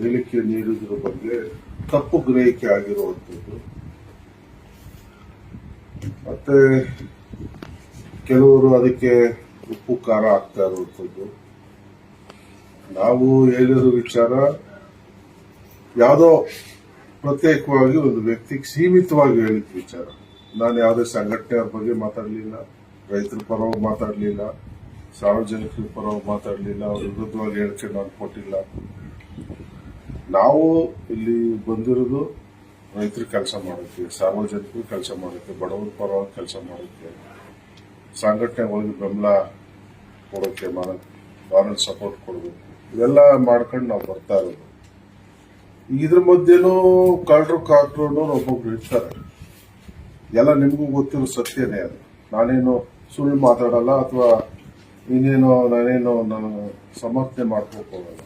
ಹೇಳಿಕೆ ನೀಡಿದ್ರ ಬಗ್ಗೆ ತಪ್ಪು ಗ್ರಹಿಕೆ ಆಗಿರುವಂಥದ್ದು. ಮತ್ತೆ ಕೆಲವರು ಅದಕ್ಕೆ ಉಪ್ಪು ಖಾರ ಆಗ್ತಾ ಇರುವಂಥದ್ದು. ನಾವು ಹೇಳಿರೋ ವಿಚಾರ ಯಾವುದೋ ಪ್ರತ್ಯೇಕವಾಗಿ ಒಂದು ವ್ಯಕ್ತಿಗೆ ಸೀಮಿತವಾಗಿ ಹೇಳಿದ ವಿಚಾರ. ನಾನು ಯಾವುದೇ ಸಂಘಟನೆಯವ್ರ ಬಗ್ಗೆ ಮಾತಾಡಲಿಲ್ಲ, ರೈತರ ಪರವಾಗಿ ಮಾತಾಡಲಿಲ್ಲ, ಸಾರ್ವಜನಿಕರ ಪರವಾಗಿ ಮಾತಾಡಲಿಲ್ಲ, ಅವ್ರ ವಿರುದ್ಧವಾಗಿ ಹೇಳಿಕೆ ನಾನು ಕೊಟ್ಟಿಲ್ಲ. ನಾವು ಇಲ್ಲಿ ಬಂದಿರೋದು ರೈತರು ಕೆಲಸ ಮಾಡೋಕ್ಕೆ ಸಾರ್ವಜನಿಕರು ಕೆಲಸ ಮಾಡೋಕ್ಕೆ ಬಡವರ ಪರವಾಗಿ ಕೆಲಸ ಮಾಡೋಕ್ಕೆ ಸಂಘಟನೆಗಳಿಗೆ ಬೆಂಬಲ ಕೊಡೋಕ್ಕೆ ಮಾರಲ್ ಸಪೋರ್ಟ್ ಕೊಡಬೇಕು. ಇವೆಲ್ಲ ಮಾಡ್ಕೊಂಡು ನಾವು ಬರ್ತಾ ಇರೋದು. ಇದ್ರ ಮಧ್ಯೆನೂ ಕಳ್ಳರು ಕಾಕ್ರು ಒಬ್ಬೊಬ್ರು ಇರ್ತಾರೆ. ಎಲ್ಲ ನಿಮಗೂ ಗೊತ್ತಿರೋ ಸತ್ಯನೇ ಅದು. ನಾನೇನು ಸುಳ್ಳು ಮಾತಾಡಲ್ಲ ಅಥವಾ ಇನ್ನೇನೋ ನಾನೇನೋ ನಾನು ಸಮರ್ಥನೆ ಮಾಡ್ಕೋಕ್ ಹೋಗಲ್ಲ